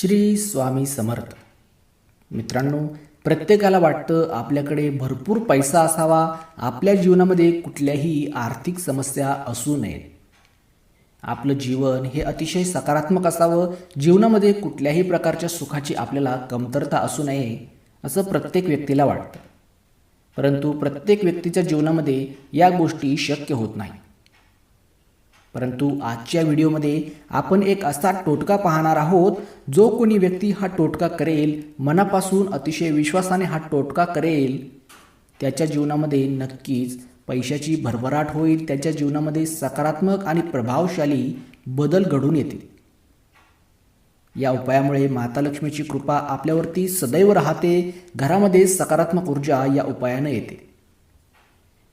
श्री स्वामी समर्थ. मित्रांनो प्रत्येकाला वाटतं आपल्याकडे भरपूर पैसा असावा आपल्या जीवनामध्ये कुठल्याही आर्थिक समस्या असू नयेत आपलं जीवन हे अतिशय सकारात्मक असावं जीवनामध्ये कुठल्याही प्रकारच्या सुखाची आपल्याला कमतरता असू नये असं प्रत्येक व्यक्तीला वाटतं. परंतु प्रत्येक व्यक्तीच्या जीवनामध्ये या गोष्टी शक्य होत नाही परंतु आजच्या व्हिडिओमध्ये आपण एक असा टोटका पाहणार आहोत जो कोणी व्यक्ती हा टोटका करेल मनापासून अतिशय विश्वासाने हा टोटका करेल त्याच्या जीवनामध्ये नक्कीच पैशाची भरभराट होईल त्याच्या जीवनामध्ये सकारात्मक आणि प्रभावशाली बदल घडून येतील. या उपायामुळे माता लक्ष्मीची कृपा आपल्यावरती सदैव राहते घरामध्ये सकारात्मक ऊर्जा या उपायानं येते.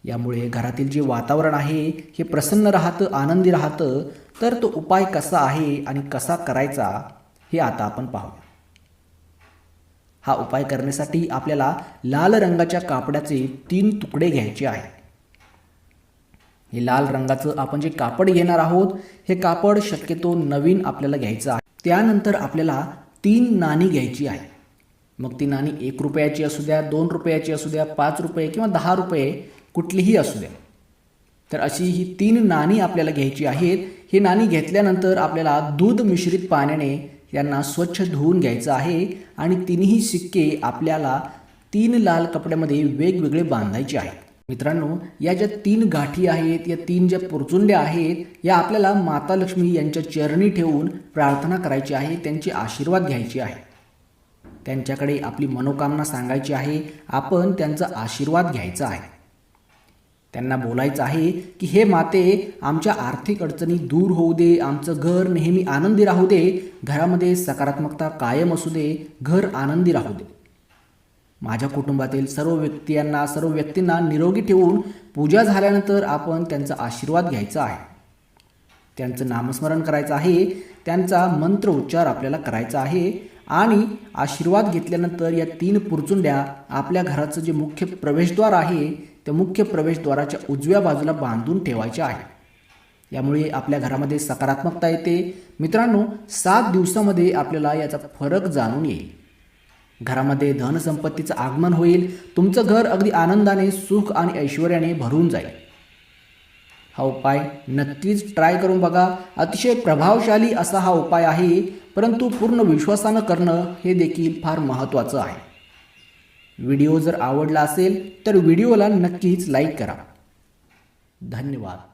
यामुळे घरातील जे वातावरण आहे हे प्रसन्न राहतं आनंदी राहतं. तर तो उपाय कसा आहे आणि कसा करायचा हे आता आपण पाहूया. हा उपाय करण्यासाठी आपल्याला लाल रंगाच्या कापडाचे तीन तुकडे घ्यायचे आहे हे लाल रंगाचं आपण जे कापड घेणार आहोत हे कापड शक्यतो नवीन आपल्याला घ्यायचं आहे. त्यानंतर आपल्याला तीन नाणी घ्यायची आहे मग ती नाणी एक रुपयाची असू द्या दोन रुपयाची असू द्या पाच रुपये किंवा दहा रुपये कुठलीही असू द्या तर अशी ही तीन नाणी आपल्याला घ्यायची आहेत. ही नाणी घेतल्यानंतर आपल्याला दूध मिश्रित पाण्याने यांना स्वच्छ धुवून घ्यायचं आहे आणि तिन्ही सिक्के आपल्याला तीन लाल कपड्यामध्ये वेगवेगळे बांधायचे आहेत. मित्रांनो या ज्या तीन गाठी आहेत या तीन ज्या पुरचुंड्या आहेत या आपल्याला माता लक्ष्मी यांच्या चरणी ठेवून प्रार्थना करायची आहे त्यांचे आशीर्वाद घ्यायचे आहे. त्यांच्याकडे आपली मनोकामना सांगायची आहे. आपण त्यांचा आशीर्वाद घ्यायचा आहे. त्यांना बोलायचं आहे की हे माते आमच्या आर्थिक अडचणी दूर होऊ दे आमचं घर नेहमी आनंदी राहू दे. घरामध्ये सकारात्मकता कायम असू दे घर आनंदी राहू दे. माझ्या कुटुंबातील सर्व व्यक्तींना सर्व व्यक्तींना निरोगी ठेवून पूजा झाल्यानंतर आपण त्यांचा आशीर्वाद घ्यायचा आहे. त्यांचं नामस्मरण करायचं आहे त्यांचा मंत्र उच्चार आपल्याला करायचा आहे आणि आशीर्वाद घेतल्यानंतर या तीन पुरचुंड्या आपल्या घराचं जे मुख्य प्रवेशद्वार आहे त्या मुख्य प्रवेशद्वाराच्या उजव्या बाजूला बांधून ठेवायच्या आहे. यामुळे आपल्या घरामध्ये सकारात्मकता येते. मित्रांनो सात दिवसामध्ये आपल्याला याचा फरक जाणून येईल. घरामध्ये धनसंपत्तीचं आगमन होईल. तुमचं घर अगदी आनंदाने सुख आणि ऐश्वर्याने भरून जाईल. हा उपाय नक्कीच ट्राय करून बघा. अतिशय प्रभावशाली असा हा उपाय आहे. परंतु पूर्ण विश्वासानं करणं हे देखील फार महत्त्वाचं आहे. व्हिडिओ जर आवडला असेल तर व्हिडिओला नक्कीच लाईक करा. धन्यवाद.